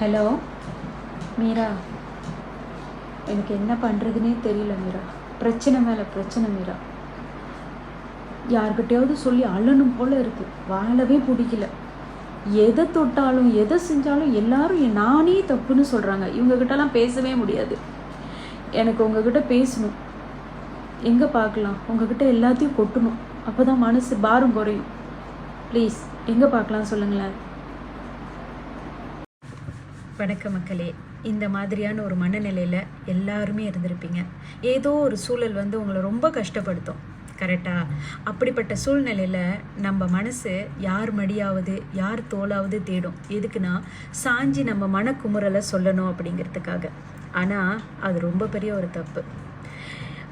Hello Meera எனக்கு என்ன பண்ணுறதுனே தெரியல மீரா. பிரச்சனை மேலே பிரச்சனை மீரா. யார்கிட்டையாவது சொல்லி அழணும் போல் இருக்குது வாழவே பிடிக்கல. எதை தொட்டாலும் எதை செஞ்சாலும் எல்லாரும் நானே தப்புன்னு சொல்கிறாங்க இவங்கக்கிட்டலாம் பேசவே முடியாது. எனக்கு உங்ககிட்ட பேசணும். எங்கே பார்க்கலாம்? உங்ககிட்ட எல்லாத்தையும் கொட்டணும். அப்போ தான் மனசு பாரம் குறையும். ப்ளீஸ் எங்கே பார்க்கலாம் சொல்லுங்களேன்? வணக்க மக்களே இந்த மாதிரியான ஒரு மனநிலையில் எல்லாருமே இருந்திருப்பீங்க. ஏதோ ஒரு சூழல் வந்து உங்களை ரொம்ப கஷ்டப்படுத்தும். கரெக்டாக அப்படிப்பட்ட சூழ்நிலையில் நம்ம மனசு யார் மடியாவது யார் தோலாவது தேடும். எதுக்குன்னா சாஞ்சி நம்ம மனக்குமுறலை சொல்லணும் அப்படிங்கிறதுக்காக. ஆனால் அது ரொம்ப பெரிய ஒரு தப்பு.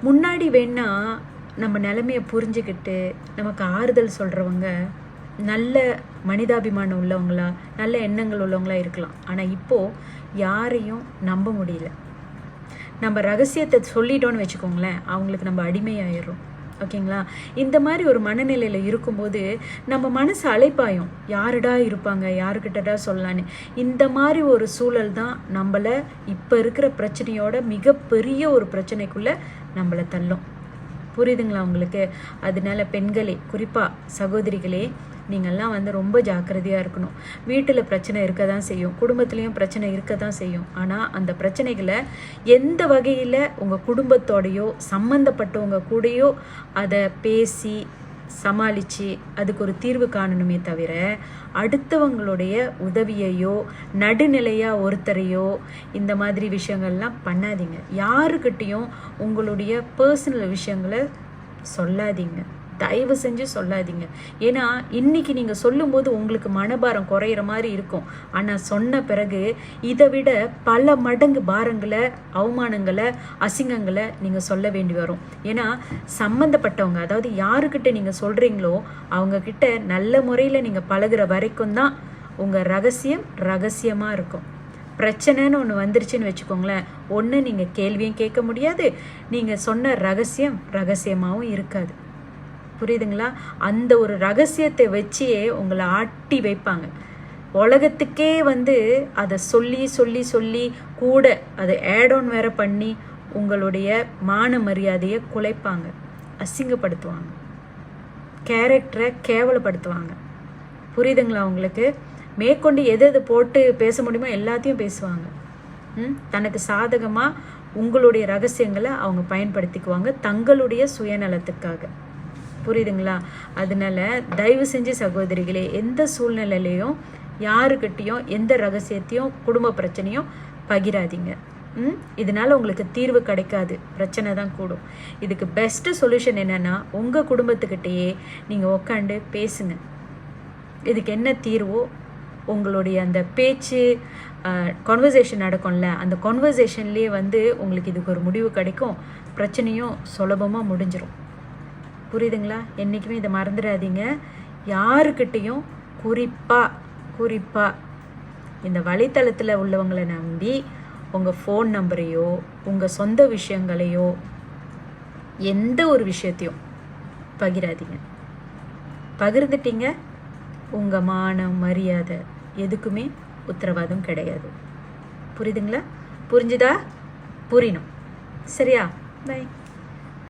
முன்னாடி வேணால் நம்ம நிலமையை புரிஞ்சுக்கிட்டு நமக்கு ஆறுதல் சொல்கிறவங்க நல்ல மனிதாபிமானம் உள்ளவங்களா நல்ல எண்ணங்கள் உள்ளவங்களா இருக்கலாம். ஆனால் இப்போது யாரையும் நம்ப முடியல. நம்ம ரகசியத்தை சொல்லிட்டோன்னு வச்சுக்கோங்களேன் அவங்களுக்கு நம்ம அடிமையாயிடுறோம். ஓகேங்களா? இந்த மாதிரி ஒரு மனநிலையில் இருக்கும்போது நம்ம மனசு அழைப்பாயும் யாருடா இருப்பாங்க? யாருக்கிட்டடா சொல்லலான்னு இந்த மாதிரி ஒரு சூழல் தான் நம்மளை இப்போ இருக்கிற பிரச்சனையோட மிகப்பெரிய ஒரு பிரச்சனைக்குள்ளே நம்மளை தள்ளும். புரியுதுங்களா உங்களுக்கு? அதனால பெண்களே குறிப்பாக சகோதரிகளே நீங்கள்லாம் வந்து ரொம்ப ஜாக்கிரதையாக இருக்கணும். வீட்டில் பிரச்சனை இருக்க தான் செய்யும். குடும்பத்துலேயும் பிரச்சனை இருக்க தான் செய்யும். ஆனால் அந்த பிரச்சனைகளை எந்த வகையில் உங்கள் குடும்பத்தோடையோ சம்மந்தப்பட்டவங்க கூடயோ அதை பேசி சமாளித்து அதுக்கு ஒரு தீர்வு காணணுமே தவிர அடுத்தவங்களுடைய உதவியையோ நடுநிலையாக ஒருத்தரையோ இந்த மாதிரி விஷயங்கள்லாம் பண்ணாதீங்க. யாருக்கிட்டேயும் உங்களுடைய பர்சனல் விஷயங்களை சொல்லாதீங்க. தயவு செஞ்சு சொல்லாதீங்க. ஏன்னா இன்னைக்கு நீங்கள் சொல்லும்போது உங்களுக்கு மனபாரம் குறையிற மாதிரி இருக்கும். ஆனால் சொன்ன பிறகு இதை விட பல மடங்கு பாரங்களை அவமானங்களை அசிங்கங்களை நீங்கள் சொல்ல வேண்டி வரும். ஏன்னா சம்மந்தப்பட்டவங்க அதாவது யாருக்கிட்ட நீங்கள் சொல்கிறீங்களோ அவங்கக்கிட்ட நல்ல முறையில் நீங்கள் பழகுற வரைக்கும் தான் உங்கள் ரகசியம் ரகசியமாக இருக்கும். பிரச்சனைன்னு ஒன்று வந்துருச்சுன்னு வச்சுக்கோங்களேன். ஒன்று நீங்கள் கேள்வியும் கேட்க முடியாது. நீங்கள் சொன்ன ரகசியம் ரகசியமாகவும் இருக்காது. புரியுதுங்களா? அந்த ஒரு ரகசியத்தை வச்சே உங்களை ஆட்டி வைப்பாங்க. உலகத்துக்கே வந்து அதை சொல்லி சொல்லி சொல்லி கூட அதை ஆட் ஆன் வேற பண்ணி உங்களுடைய மான மரியாதையை குலைப்பாங்க. அசிங்கப்படுத்துவாங்க. கேரக்டரை கேவலப்படுத்துவாங்க. புரியுதுங்களா உங்களுக்கு? மேற்கொண்டு எது எது போட்டு பேச முடியுமோ எல்லாத்தையும் பேசுவாங்க. ம்? தனக்கு சாதகமாக உங்களுடைய ரகசியங்களை அவங்க பயன்படுத்திக்குவாங்க தங்களுடைய சுயநலத்துக்காக. புரியுதுங்களா? அதனால தயவு செஞ்சு சகோதரிகளே எந்த சூழ்நிலையிலையும் யாருக்கிட்டேயும் எந்த ரகசியத்தையும் குடும்ப பிரச்சனையும் பகிராதீங்க. ம்? இதனால் உங்களுக்கு தீர்வு கிடைக்காது. பிரச்சனை தான் கூடும். இதுக்கு பெஸ்ட்டு சொல்யூஷன் என்னென்னா உங்கள் குடும்பத்துக்கிட்டேயே நீங்கள் உக்காண்டு பேசுங்க. இதுக்கு என்ன தீர்வோ உங்களுடைய அந்த பேச்சு கான்வர்சேஷன் நடக்கும்ல அந்த கான்வர்சேஷன்லேயே வந்து உங்களுக்கு இதுக்கு ஒரு முடிவு கிடைக்கும். பிரச்சனையும் சுலபமாக முடிஞ்சிடும் புரியுதுங்களா? என்றைக்குமே இதை மறந்துடாதீங்க. யாருக்கிட்டேயும் குறிப்பாக குறிப்பாக இந்த வலைத்தளத்தில் உள்ளவங்களை நம்பி உங்கள் ஃபோன் நம்பரையோ உங்கள் சொந்த விஷயங்களையோ எந்த ஒரு விஷயத்தையும் பகிராதீங்க. பகிர்ந்துட்டீங்க உங்கள் மானம் மரியாதை எதுக்குமே உத்தரவாதம் கிடையாது. புரியுதுங்களா? புரிஞ்சுதா? புரியணும். சரியா? பை